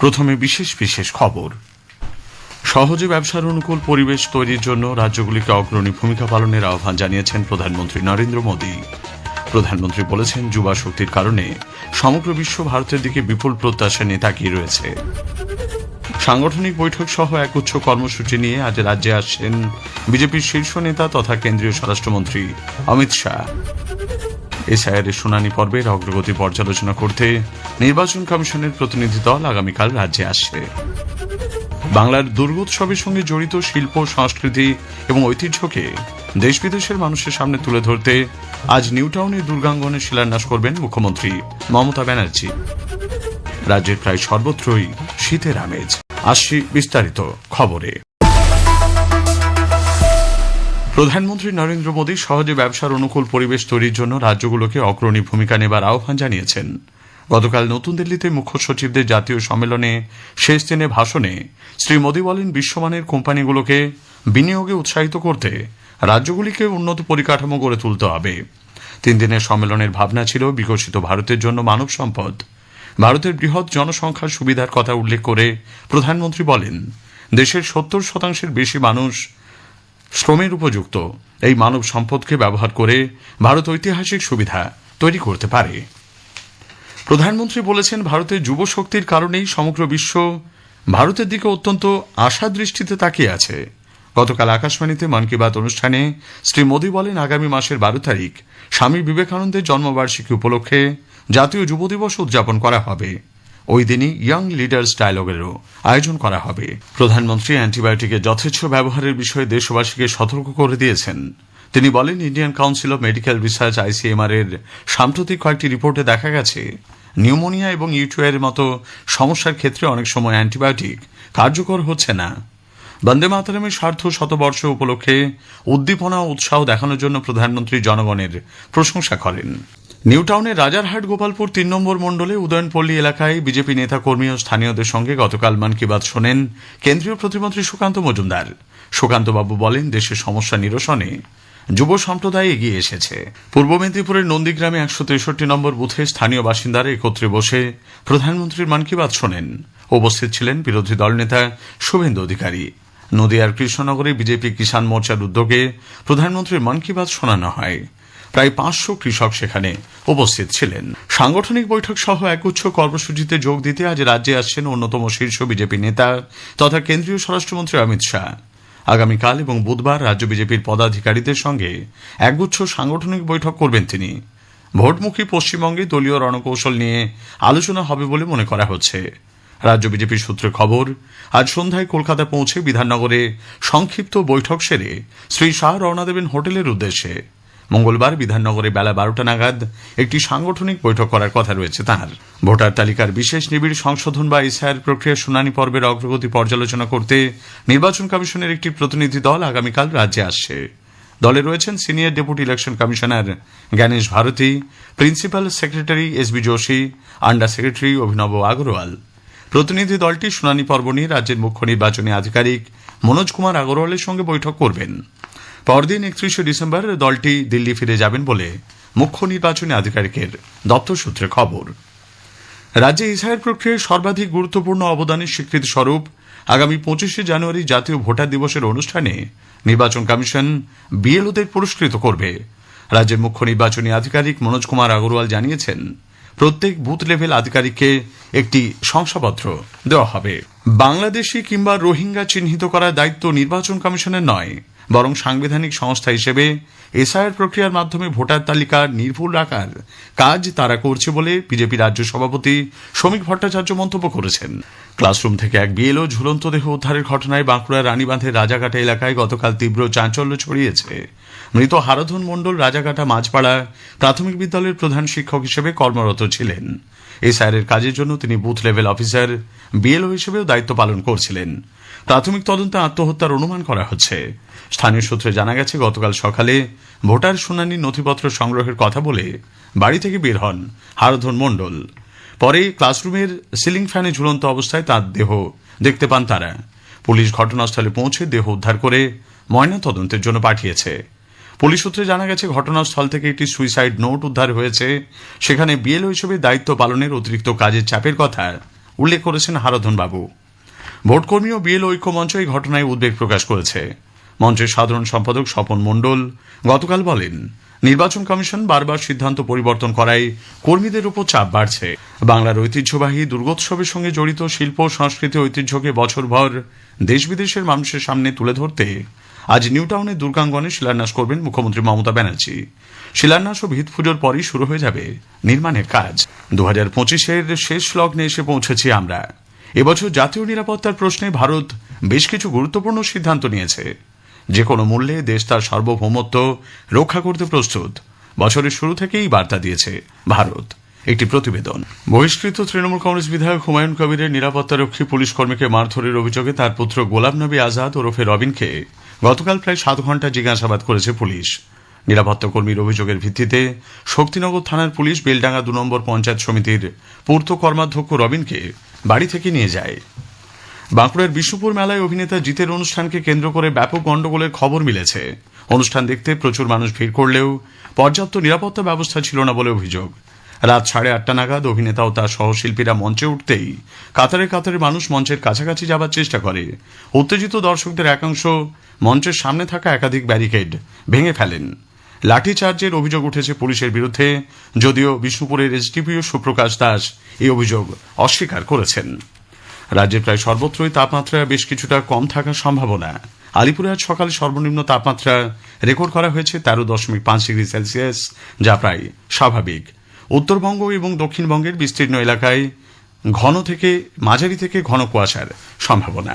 প্রথমে বিশেষ বিশেষ খবর। সহজে ব্যবসার অনুকূল পরিবেশ তৈরির জন্য রাজ্যগুলিকে অগ্রণী ভূমিকা পালনের আহ্বান জানিয়েছেন প্রধানমন্ত্রী নরেন্দ্র মোদী। প্রধানমন্ত্রী বলেছেন, যুবা শক্তির কারণে সমগ্র বিশ্ব ভারতের দিকে বিপুল প্রত্যাশা নিয়ে তাকিয়ে রয়েছে। সাংগঠনিক বৈঠক সহ এক উচ্চ কর্মসূচি নিয়ে আজ রাজ্যে আসছেন বিজেপির শীর্ষ নেতা তথা কেন্দ্রীয় স্বরাষ্ট্রমন্ত্রী অমিত শাহ। এসআইআর শুনানি পর্বের অগ্রগতি পর্যালোচনা করতে নির্বাচন কমিশনের প্রতিনিধি দল আগামীকাল রাজ্যে আসছে বাংলার দুর্গোৎসবের সঙ্গে জড়িত শিল্প, সংস্কৃতি এবং ঐতিহ্যকে দেশ বিদেশের মানুষের সামনে তুলে ধরতে আজ নিউটাউনের দুর্গাঙ্গনে শিলান্যাস করবেন মুখ্যমন্ত্রী মমতা ব্যানার্জি। রাজ্যের প্রায় সর্বত্রই শীতের আমেজ। আসছি বিস্তারিত খবরে। প্রধানমন্ত্রী নরেন্দ্র মোদী সহজে ব্যবসার অনুকূল পরিবেশ তৈরির জন্য রাজ্যগুলোকে অগ্রণী ভূমিকা নেবার আহ্বান জানিয়েছেন। গতকাল নতুন দিল্লিতে মুখ্য সচিবদের জাতীয় সম্মেলনে শেষ দিনে ভাষণে শ্রী মোদী বলেন, বিশ্বমানের কোম্পানিগুলোকে বিনিয়োগে উৎসাহিত করতে রাজ্যগুলিকে উন্নত পরিকাঠামো গড়ে তুলতে হবে। তিন দিনের সম্মেলনের ভাবনা ছিল বিকশিত ভারতের জন্য মানব সম্পদ। ভারতের বৃহৎ জনসংখ্যার সুবিধার কথা উল্লেখ করে প্রধানমন্ত্রী বলেন, দেশের সত্তর শতাংশের বেশি মানুষ শ্রমের উপযুক্ত। এই মানব সম্পদকে ব্যবহার করে ভারত ঐতিহাসিক সুবিধা তৈরি করতে পারে। প্রধানমন্ত্রী বলেছেন, ভারতের যুব শক্তির কারণেই সমগ্র বিশ্ব ভারতের দিকে অত্যন্ত আশা দৃষ্টিতে তাকিয়ে আছে। গতকাল আকাশবাণীতে মন কি বাত অনুষ্ঠানে শ্রী মোদী বলেন, আগামী মাসের বারো তারিখ স্বামী বিবেকানন্দের জন্মবার্ষিকী উপলক্ষে জাতীয় যুব দিবস উদযাপন করা হবে। ওই দিনই ইয়াং লিডার্স ডায়ালগেরও আয়োজন করা হবে। প্রধানমন্ত্রী অ্যান্টিবায়োটিকের যথেচ্ছ ব্যবহারের বিষয়ে দেশবাসীকে সতর্ক করে দিয়েছেন। তিনি বলেন, Indian council of medical research ICMR এর সাম্প্রতিক কয়েকটি রিপোর্টে দেখা গেছে, নিউমোনিয়া এবং ইউটিআইয়ের মতো সমস্যার ক্ষেত্রে অনেক সময় অ্যান্টিবায়োটিক কার্যকর হচ্ছে না। বন্দে মাতারামের স্বার্থ শতবর্ষ উপলক্ষে উদ্দীপনা উৎসাহ দেখানোর জন্য প্রধানমন্ত্রী জনগণের প্রশংসা করেন। নিউটাউনের রাজারহাট গোপালপুর তিন নম্বর মণ্ডলে উদয়নপল্লী এলাকায় বিজেপি নেতা কর্মী ও স্থানীয়দের সঙ্গে গতকাল মন কি বাত শোনেন কেন্দ্রীয় প্রতিমন্ত্রী সুকান্ত মজুমদার। সুকান্তবাবু বলেন, দেশের সমস্যা নিরসনে যুব সম্প্রদায় এগিয়ে এসেছে। পূর্ব মেদিনীপুরের নন্দীগ্রামে একশো তেষট্টি নম্বর বুথে স্থানীয় বাসিন্দারা একত্রে বসে প্রধানমন্ত্রীর মন কি বাত শোনেন। উপস্থিত ছিলেন বিরোধী দলনেতা শুভেন্দু অধিকারী। নদিয়ার কৃষ্ণনগরে বিজেপি কিষাণ মোর্চার উদ্যোগে প্রধানমন্ত্রীর মন কি বাত শোনানো হয়। প্রায় পাঁচশো কৃষক সেখানে উপস্থিত ছিলেন। সাংগঠনিক বৈঠক সহ একগুচ্ছ কর্মসূচিতে যোগ দিতে আজ রাজ্যে আসছেন অন্যতম শীর্ষ বিজেপি নেতা তথা কেন্দ্রীয় স্বরাষ্ট্রমন্ত্রী অমিত শাহ। আগামীকাল এবং বুধবার রাজ্য বিজেপির পদাধিকারীদের সঙ্গে একগুচ্ছ সাংগঠনিক বৈঠক করবেন তিনি। ভোটমুখী পশ্চিমবঙ্গে দলীয় রণকৌশল নিয়ে আলোচনা হবে বলে মনে করা হচ্ছে। রাজ্য বিজেপির সূত্রে খবর, আজ সন্ধ্যায় কলকাতা পৌঁছে বিধাননগরে সংক্ষিপ্ত বৈঠক সেরে শ্রী শাহ রওনা দেবেন হোটেলের উদ্দেশ্যে। মঙ্গলবার বিধাননগরে বেলা বারোটা নাগাদ একটি সাংগঠনিক বৈঠক করার কথা রয়েছে তাঁর। ভোটার তালিকার বিশেষ নিবিড় সংশোধন বা এসআইআর প্রক্রিয়া শুনানি পর্বের অগ্রগতি পর্যালোচনা করতে নির্বাচন কমিশনের একটি প্রতিনিধি দল আগামীকাল রাজ্যে আসছে। দলে রয়েছেন senior deputy election commissioner Gyanesh Bharti, principal secretary S B Joshi, under secretary Abhinav Agarwal. প্রতিনিধি দলটি শুনানি পর্ব নিয়ে রাজ্যের মুখ্য নির্বাচনী আধিকারিক মনোজ কুমার আগরওয়ালের সঙ্গে বৈঠক করবেন। পরদিন একত্রিশে ডিসেম্বর দলটি দিল্লি ফিরে যাবেন বলে মুখ্য নির্বাচনী আধিকারিকের দপ্তর সূত্রে খবর। রাজ্যে ইসরায়েল প্রক্রিয়ায় সর্বাধিক গুরুত্বপূর্ণ অবদানের স্বীকৃতি স্বরূপ আগামী পঁচিশে জানুয়ারি জাতীয় ভোটার দিবসের অনুষ্ঠানে নির্বাচন কমিশন বিএলওদের পুরস্কৃত করবে। রাজ্যের মুখ্য নির্বাচনী আধিকারিক মনোজ কুমার আগরওয়াল জানিয়েছেন, প্রত্যেক বুথ লেভেল আধিকারিককে একটি শংসাপত্র দেওয়া হবে। বাংলাদেশি কিংবা রোহিঙ্গা চিহ্নিত করার দায়িত্ব নির্বাচন কমিশনের নয় বরং সাংবিধানিক সংস্থা হিসেবে এসআইআর প্রক্রিয়ার মাধ্যমে ভোটার তালিকা নির্ভুল রাখার কাজ তারা করছে বলে বিজেপি রাজ্য সভাপতি শ্রমিক ভট্টাচার্য মন্তব্য করেছেন। ক্লাসরুম থেকে এক বিএলও ঝুলন্ত দেহ উদ্ধারের ঘটনায় বাঁকুড়ার রানীবাঁধের রাজাঘাটা এলাকায় গতকাল তীব্র চাঞ্চল্য ছড়িয়েছে। মৃত হারাধন মণ্ডল রাজাঘাটা মাঝপাড়া প্রাথমিক বিদ্যালয়ের প্রধান শিক্ষক হিসেবে কর্মরত ছিলেন। এসআইআর কাজের জন্য তিনি বুথ লেভেল অফিসার, বিএলও হিসেবেও দায়িত্ব পালন করছিলেন। প্রাথমিক তদন্তে আত্মহত্যার অনুমান করা হচ্ছে। স্থানীয় সূত্রে জানা গেছে, গতকাল সকালে ভোটার শুনানি নথিপত্র সংগ্রহের কথা বলে বাড়ি থেকে বের হন হারধন মণ্ডল। পরে ক্লাসরুমের সিলিং ফ্যানে ঝুলন্ত অবস্থায় তার দেহ দেখতে পান তারা। পুলিশ ঘটনাস্থলে পৌঁছে দেহ উদ্ধার করে ময়না তদন্তের জন্য পাঠিয়েছে। পুলিশ সূত্রে জানা গেছে, ঘটনাস্থল থেকে একটি সুইসাইড নোট উদ্ধার হয়েছে। সেখানে বিএলও হিসেবে দায়িত্ব পালনের অতিরিক্ত কাজের চাপের কথা উল্লেখ করেছেন হারাধন বাবু। ভোটকর্মী ও বিএল ঐক্য মঞ্চ এই ঘটনায় উদ্বেগ প্রকাশ করেছে। মঞ্চের সাধারণ সম্পাদক স্বপন মণ্ডল গতকাল বলেন নির্বাচন কমিশন বারবার সিদ্ধান্ত পরিবর্তন করায় কর্মীদের উপর চাপ বাড়ছে। বাংলার ঐতিহ্যবাহী দুর্গোৎসবের সঙ্গে জড়িত শিল্প, সংস্কৃতি, ঐতিহ্যকে বছরভর দেশ বিদেশের মানুষের সামনে তুলে ধরতে আজ নিউ টাউনের দুর্গাঙ্গনে শিলান্যাস করবেন মুখ্যমন্ত্রী মমতা ব্যানার্জি। শিলান্যাস ও ভিত পুজোর পরই শুরু হয়ে যাবে নির্মাণের কাজ। দু হাজার পঁচিশের শেষ লগ্নে এসে পৌঁছেছি আমরা। এবছর জাতীয় নিরাপত্তার প্রশ্নে ভারত বেশ কিছু গুরুত্বপূর্ণ সিদ্ধান্ত নিয়েছে। যে কোনো মূল্যে দেশ তার সার্বভৌমত্ব রক্ষা করতে প্রস্তুত। বছরের শুরু থেকেই বার্তা দিয়েছে ভারত। একটি প্রতিবেদন। বহিষ্কৃত তৃণমূল কংগ্রেস বিধায়ক হুমায়ুন কবিরের নিরাপত্তারক্ষী পুলিশ কর্মীকে মারধরের অভিযোগে তার পুত্র গোলাম নবী আজাদ ওরফে রবিনকে গতকাল প্রায় সাত ঘণ্টা জিজ্ঞাসাবাদ করেছে পুলিশ। নিরাপত্তা কর্মীর অভিযোগের ভিত্তিতে শক্তিনগর থানার পুলিশ বেলডাঙ্গা দু নম্বর পঞ্চায়েত সমিতির পূর্ত কর্মাধ্যক্ষ রবিনকে বাড়ি থেকে নিয়ে যায়। বাঁকুড়ার বিষ্ণুপুর মেলায় অভিনেতা জিতের অনুষ্ঠানকে কেন্দ্র করে ব্যাপক গণ্ডগোলের খবর মিলেছে। অনুষ্ঠান দেখতে প্রচুর মানুষ ভিড় করলেও পর্যাপ্ত নিরাপত্তা ব্যবস্থা ছিল না বলে অভিযোগ। রাত সাড়ে আটটা নাগাদ অভিনেতা ও তার সহশিল্পীরা মঞ্চে উঠতেই কাতারে কাতারে মানুষ মঞ্চের কাছাকাছি যাবার চেষ্টা করে। উত্তেজিত দর্শকদের একাংশ মঞ্চের সামনে থাকা একাধিক ব্যারিকেড ভেঙে ফেলেন। লাঠিচার্জের অভিযোগ উঠেছে পুলিশের বিরুদ্ধে, যদিও বিষ্ণুপুরের এসডিপিও সুপ্রকাশ দাস এই অভিযোগ অস্বীকার করেছেন। রাজ্যের প্রায় সর্বত্রই তাপমাত্রা বেশ কিছুটা কম থাকার সম্ভাবনা। আলিপুরে আজ সকালে সর্বনিম্ন তাপমাত্রা রেকর্ড করা হয়েছে তেরো দশমিক পাঁচ ডিগ্রি সেলসিয়াস, যা প্রায় স্বাভাবিক। উত্তরবঙ্গ এবং দক্ষিণবঙ্গের বিস্তীর্ণ এলাকায় ঘন থেকে, মাঝারি থেকে ঘন কুয়াশার সম্ভাবনা।